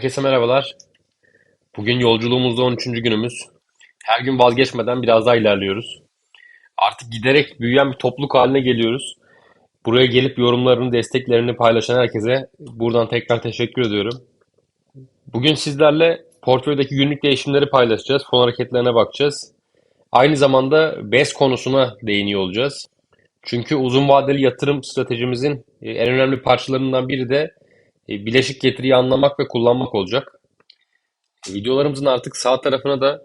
Herkese merhabalar. Bugün yolculuğumuzda 13. günümüz. Her gün vazgeçmeden biraz daha ilerliyoruz. Artık giderek büyüyen bir topluluk haline geliyoruz. Buraya gelip yorumlarını, desteklerini paylaşan herkese buradan tekrar teşekkür ediyorum. Bugün sizlerle portföydeki günlük değişimleri paylaşacağız. Fon hareketlerine bakacağız. Aynı zamanda BES konusuna değiniyor olacağız. Çünkü uzun vadeli yatırım stratejimizin e, en önemli parçalarından biri de bileşik getiriyi anlamak ve kullanmak olacak. E, Videolarımızın artık sağ tarafına da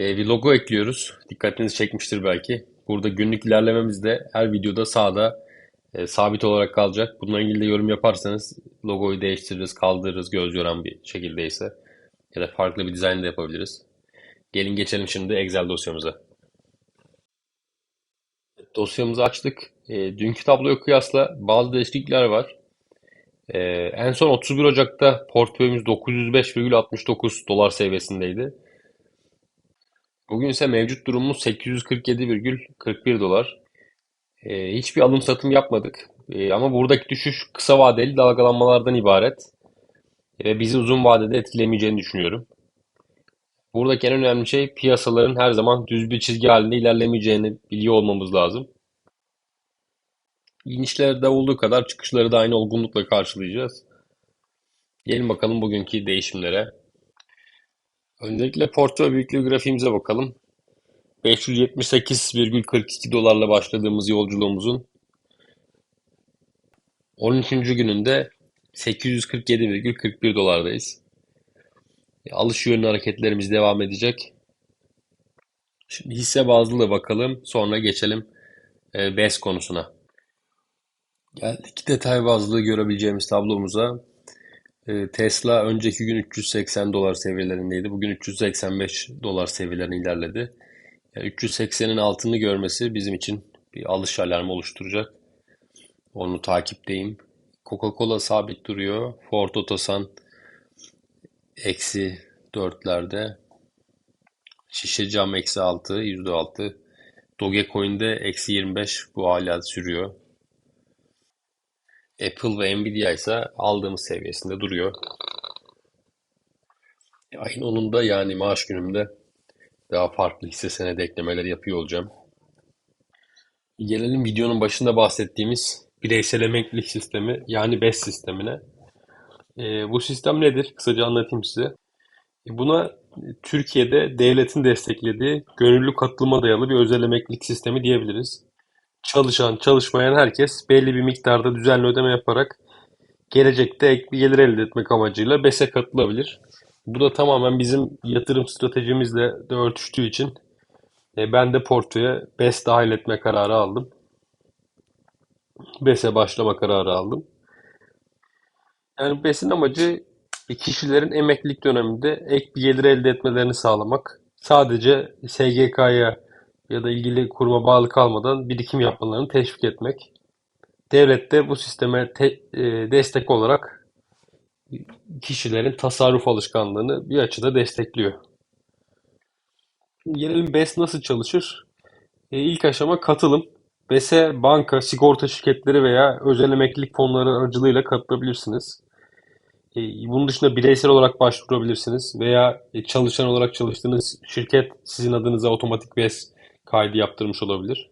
e, bir logo ekliyoruz. Dikkatinizi çekmiştir belki. Burada günlük ilerlememiz de her videoda sağda e, sabit olarak kalacak. Bununla ilgili de yorum yaparsanız logoyu değiştiririz, kaldırırız göz yoran bir şekildeyse. Ya da farklı bir dizayn da yapabiliriz. Gelin geçelim şimdi Excel dosyamıza. Dosyamızı açtık. E, dünkü tabloya kıyasla bazı değişiklikler var. Ee, en son 31 Ocak'ta portföyümüz 905,69 dolar seviyesindeydi. Bugün ise mevcut durumumuz 847,41 dolar. Ee, hiçbir alım satım yapmadık. Ee, ama buradaki düşüş kısa vadeli dalgalanmalardan ibaret. Ve bizi uzun vadede etkilemeyeceğini düşünüyorum. Buradaki en önemli şey piyasaların her zaman düz bir çizgi halinde ilerlemeyeceğini biliyor olmamız lazım. İnişlerde olduğu kadar çıkışları da aynı olgunlukla karşılayacağız. Gelin bakalım bugünkü değişimlere. Öncelikle portföy büyüklüğü grafiğimize bakalım. 578,42 dolarla başladığımız yolculuğumuzun 13. gününde 847,41 dolardayız. Alış yönlü hareketlerimiz devam edecek. Şimdi hisse bazlı da bakalım. Sonra geçelim e, BES konusuna. Geldik detay bazlı görebileceğimiz tablomuza. Ee, Tesla önceki gün 380 dolar seviyelerindeydi. Bugün 385 dolar seviyelerine ilerledi. Yani 380'in altını görmesi bizim için bir alış alarmı oluşturacak. Onu takipteyim. Coca-Cola sabit duruyor. Ford Otosan eksi 4'lerde. Şişe cam eksi 6, %6. Dogecoin'de eksi 25 bu hala sürüyor. Apple ve Nvidia ise aldığımız seviyesinde duruyor. Ayın 10'unda yani maaş günümde daha farklı hisse senedi eklemeleri yapıyor olacağım. Gelelim videonun başında bahsettiğimiz bireysel emeklilik sistemi yani BES sistemine. Ee, bu sistem nedir? Kısaca anlatayım size. E, Buna Türkiye'de devletin desteklediği gönüllü katılıma dayalı bir özel emeklilik sistemi diyebiliriz. Çalışan, çalışmayan herkes belli bir miktarda düzenli ödeme yaparak gelecekte ek bir gelir elde etmek amacıyla BES'e katılabilir. Bu da tamamen bizim yatırım stratejimizle de örtüştüğü için e, ben de portföye BES dahil etme kararı aldım. BES'e başlama kararı aldım. Yani BES'in amacı kişilerin emeklilik döneminde ek bir gelir elde etmelerini sağlamak. Sadece SGK'ya ya da ilgili kuruma bağlı kalmadan birikim yapmalarını teşvik etmek. Devlet de bu sisteme te- e, destek olarak kişilerin tasarruf alışkanlığını bir açıda destekliyor. Gelelim BES nasıl çalışır? E, ilk aşama katılım. BES'e banka, sigorta şirketleri veya özel emeklilik fonları aracılığıyla katılabilirsiniz. E, bunun dışında bireysel olarak başvurabilirsiniz veya e, çalışan olarak çalıştığınız şirket sizin adınıza otomatik BES kaydı yaptırmış olabilir.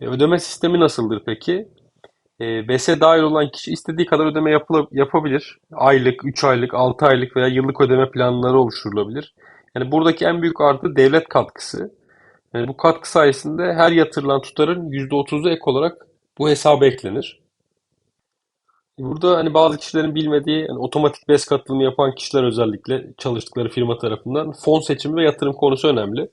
E, ödeme sistemi nasıldır peki? E, BES'e dahil olan kişi istediği kadar ödeme yapıla- yapabilir. Aylık, 3 aylık, 6 aylık veya yıllık ödeme planları oluşturulabilir. Yani buradaki en büyük artı devlet katkısı. Yani bu katkı sayesinde her yatırılan tutarın %30'u ek olarak bu hesaba eklenir. Burada hani bazı kişilerin bilmediği hani otomatik BES katılımı yapan kişiler özellikle çalıştıkları firma tarafından fon seçimi ve yatırım konusu önemli.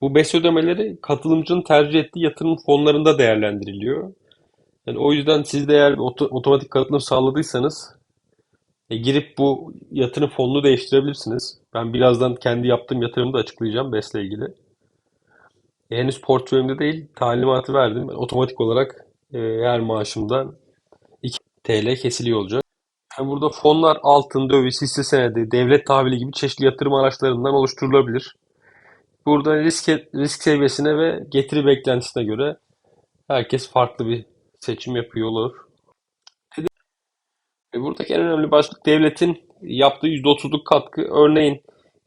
Bu BES ödemeleri katılımcının tercih ettiği yatırım fonlarında değerlendiriliyor. Yani o yüzden siz de eğer oto- otomatik katılım sağladıysanız e, girip bu yatırım fonunu değiştirebilirsiniz. Ben birazdan kendi yaptığım yatırımı da açıklayacağım BES'le ilgili. E, henüz portföyümde değil, talimatı verdim. Otomatik olarak e, maaşımdan 2 TL kesiliyor olacak. Yani burada fonlar altın, döviz, hisse senedi, devlet tahvili gibi çeşitli yatırım araçlarından oluşturulabilir. Burada risk, risk seviyesine ve getiri beklentisine göre herkes farklı bir seçim yapıyor olur. E, Buradaki en önemli başlık devletin yaptığı %30'luk katkı örneğin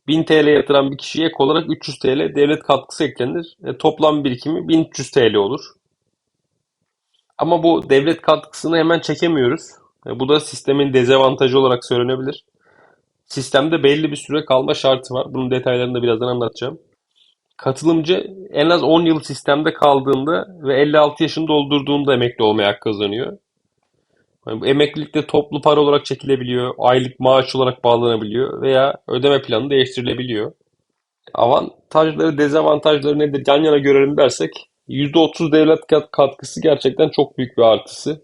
1000 TL yatıran bir kişiye ek olarak 300 TL devlet katkısı eklenir. E, toplam birikimi 1300 TL olur. Ama bu devlet katkısını hemen çekemiyoruz. E, bu da sistemin dezavantajı olarak söylenebilir. Sistemde belli bir süre kalma şartı var. Bunun detaylarını da birazdan anlatacağım. Katılımcı en az 10 yıl sistemde kaldığında ve 56 yaşını doldurduğunda emekli olmaya hak kazanıyor. Yani bu emeklilikte toplu para olarak çekilebiliyor, aylık maaş olarak bağlanabiliyor veya ödeme planı değiştirilebiliyor. Avantajları, dezavantajları nedir? Yan yana görelim dersek %30 devlet kat- katkısı gerçekten çok büyük bir artısı.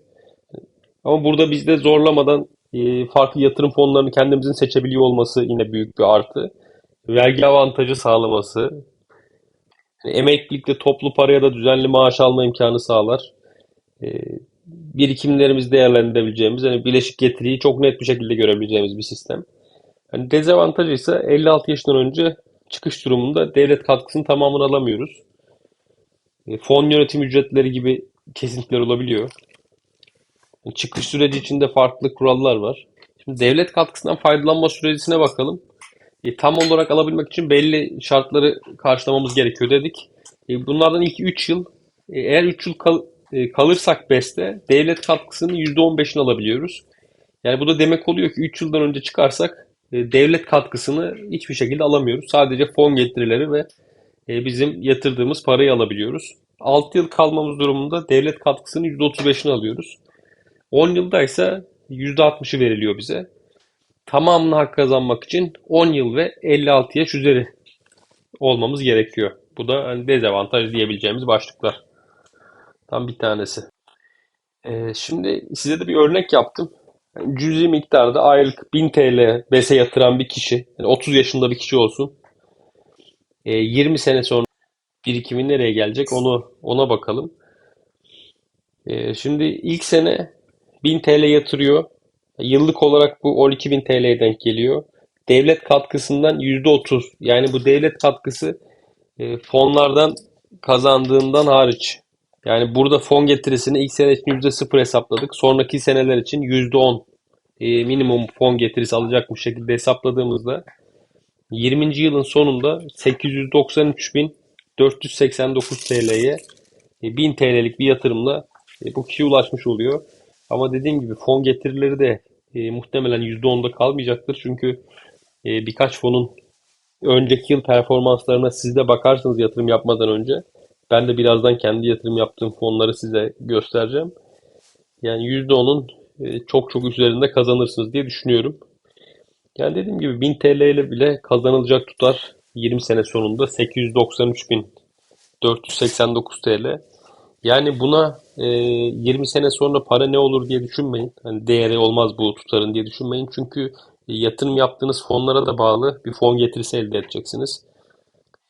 Ama burada bizde zorlamadan e, farklı yatırım fonlarını kendimizin seçebiliyor olması yine büyük bir artı. Vergi avantajı sağlaması, emeklilikte toplu paraya da düzenli maaş alma imkanı sağlar. E, birikimlerimizi değerlendirebileceğimiz, hani bileşik getiriyi çok net bir şekilde görebileceğimiz bir sistem. Hani dezavantajı ise 56 yaşından önce çıkış durumunda devlet katkısının tamamını alamıyoruz. E, fon yönetim ücretleri gibi kesintiler olabiliyor. Çıkış süreci içinde farklı kurallar var. Şimdi devlet katkısından faydalanma süresine bakalım. E, tam olarak alabilmek için belli şartları karşılamamız gerekiyor dedik. E, bunlardan ilk 3 yıl, e, eğer 3 yıl kal- e, kalırsak BES'te devlet katkısının %15'ini alabiliyoruz. Yani bu da demek oluyor ki 3 yıldan önce çıkarsak e, devlet katkısını hiçbir şekilde alamıyoruz. Sadece fon getirileri ve e, bizim yatırdığımız parayı alabiliyoruz. 6 yıl kalmamız durumunda devlet katkısının %35'ini alıyoruz. 10 yılda ise %60'ı veriliyor bize. Tamamını hak kazanmak için 10 yıl ve 56 yaş üzeri olmamız gerekiyor. Bu da hani dezavantaj diyebileceğimiz başlıklar. Tam bir tanesi. Ee, şimdi size de bir örnek yaptım. Yani cüzi miktarda aylık 1000 TL BES'e yatıran bir kişi, yani 30 yaşında bir kişi olsun. Ee, 20 sene sonra birikimi nereye gelecek onu ona bakalım. Ee, şimdi ilk sene 1000 TL yatırıyor. Yıllık olarak bu 12.000 TL'ye denk geliyor. Devlet katkısından %30. Yani bu devlet katkısı e, fonlardan kazandığından hariç. Yani burada fon getirisini ilk sene için %0 hesapladık. Sonraki seneler için %10 e, minimum fon getirisi alacakmış şekilde hesapladığımızda 20. yılın sonunda 893.489 TL'ye 1000 TL'lik bir yatırımla e, bu kişiye ulaşmış oluyor. Ama dediğim gibi fon getirileri de e, muhtemelen %10'da kalmayacaktır. Çünkü e, birkaç fonun önceki yıl performanslarına siz de bakarsınız yatırım yapmadan önce. Ben de birazdan kendi yatırım yaptığım fonları size göstereceğim. Yani %10'un e, çok çok üzerinde kazanırsınız diye düşünüyorum. Yani dediğim gibi 1000 TL ile bile kazanılacak tutar 20 sene sonunda 893.489 TL. Yani buna e, 20 sene sonra para ne olur diye düşünmeyin. Hani değeri olmaz bu tutarın diye düşünmeyin. Çünkü yatırım yaptığınız fonlara da bağlı bir fon getirisi elde edeceksiniz.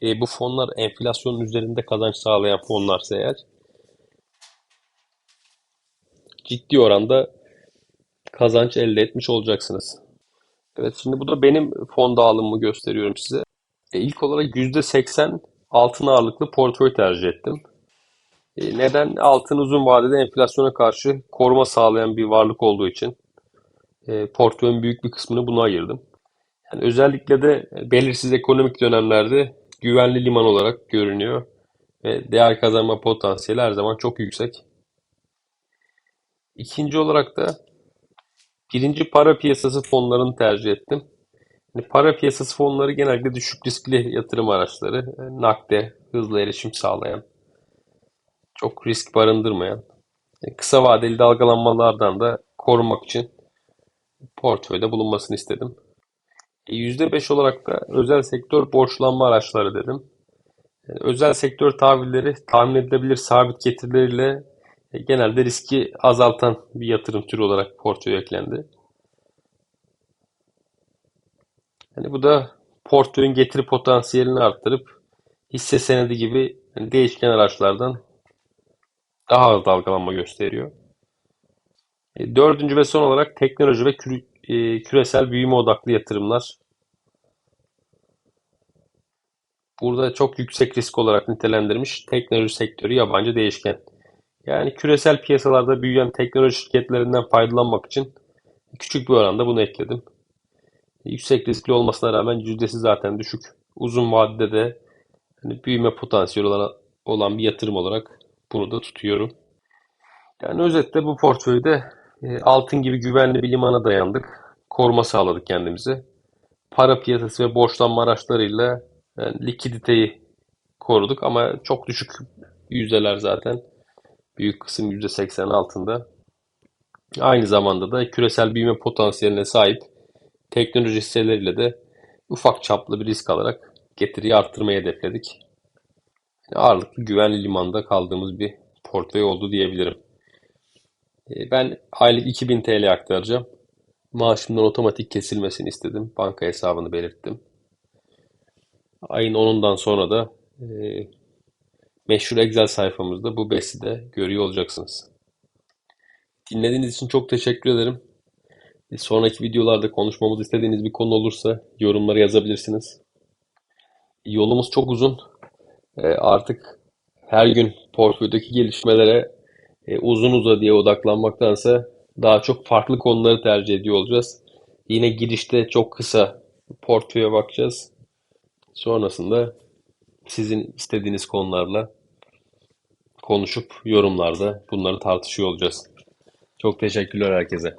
E, bu fonlar enflasyonun üzerinde kazanç sağlayan fonlarsa eğer ciddi oranda kazanç elde etmiş olacaksınız. Evet şimdi bu da benim fon dağılımımı gösteriyorum size. E, ilk olarak %80 altın ağırlıklı portföy tercih ettim. E, neden? Altın uzun vadede enflasyona karşı koruma sağlayan bir varlık olduğu için e, portföyün büyük bir kısmını buna ayırdım. Yani özellikle de belirsiz ekonomik dönemlerde güvenli liman olarak görünüyor ve değer kazanma potansiyeli her zaman çok yüksek. İkinci olarak da birinci para piyasası fonlarını tercih ettim. Yani para piyasası fonları genellikle düşük riskli yatırım araçları, e, nakde hızlı erişim sağlayan, çok risk barındırmayan, e, kısa vadeli dalgalanmalardan da korunmak için portföyde bulunmasını istedim. E, %5 olarak da özel sektör borçlanma araçları dedim. E, Özel sektör tahvilleri tahmin edilebilir sabit getirileriyle e, genelde riski azaltan bir yatırım türü olarak portföye eklendi. Yani bu da portföyün getiri potansiyelini arttırıp hisse senedi gibi yani değişken araçlardan daha az dalgalanma gösteriyor. E, Dördüncü ve son olarak teknoloji ve kürü- e, küresel büyüme odaklı yatırımlar. Burada çok yüksek risk olarak nitelendirmiş teknoloji sektörü yabancı değişken. Yani küresel piyasalarda büyüyen teknoloji şirketlerinden faydalanmak için küçük bir oranda bunu ekledim. Yüksek riskli olmasına rağmen yüzdesi zaten düşük. Uzun vadede de hani büyüme potansiyeli olan bir yatırım olarak bunu da tutuyorum. Yani özetle bu portföyde e, altın gibi güvenli bir limana dayandık. Koruma sağladık kendimize. Para piyasası ve borçlanma araçlarıyla yani likiditeyi koruduk ama çok düşük yüzdeler zaten. Büyük kısım %80 altında. Aynı zamanda da küresel büyüme potansiyeline sahip teknoloji hisseleriyle de ufak çaplı bir risk alarak getiriyi arttırmayı hedefledik. Ağırlıklı güvenli limanda kaldığımız bir portföy oldu diyebilirim. E, Ben aylık 2000 TL aktaracağım. Maaşımdan otomatik kesilmesini istedim. Banka hesabını belirttim. Ayın 10'undan sonra da e, meşhur Excel sayfamızda bu besti de görüyor olacaksınız. Dinlediğiniz için çok teşekkür ederim. Bir sonraki videolarda konuşmamızı istediğiniz bir konu olursa yorumlara yazabilirsiniz. Yolumuz çok uzun. E, artık her gün portföydeki gelişmelere e, uzun uzadıya odaklanmaktansa daha çok farklı konuları tercih ediyor olacağız. Yine girişte çok kısa portföye bakacağız. Sonrasında sizin istediğiniz konularla konuşup yorumlarda bunları tartışıyor olacağız. Çok teşekkürler herkese.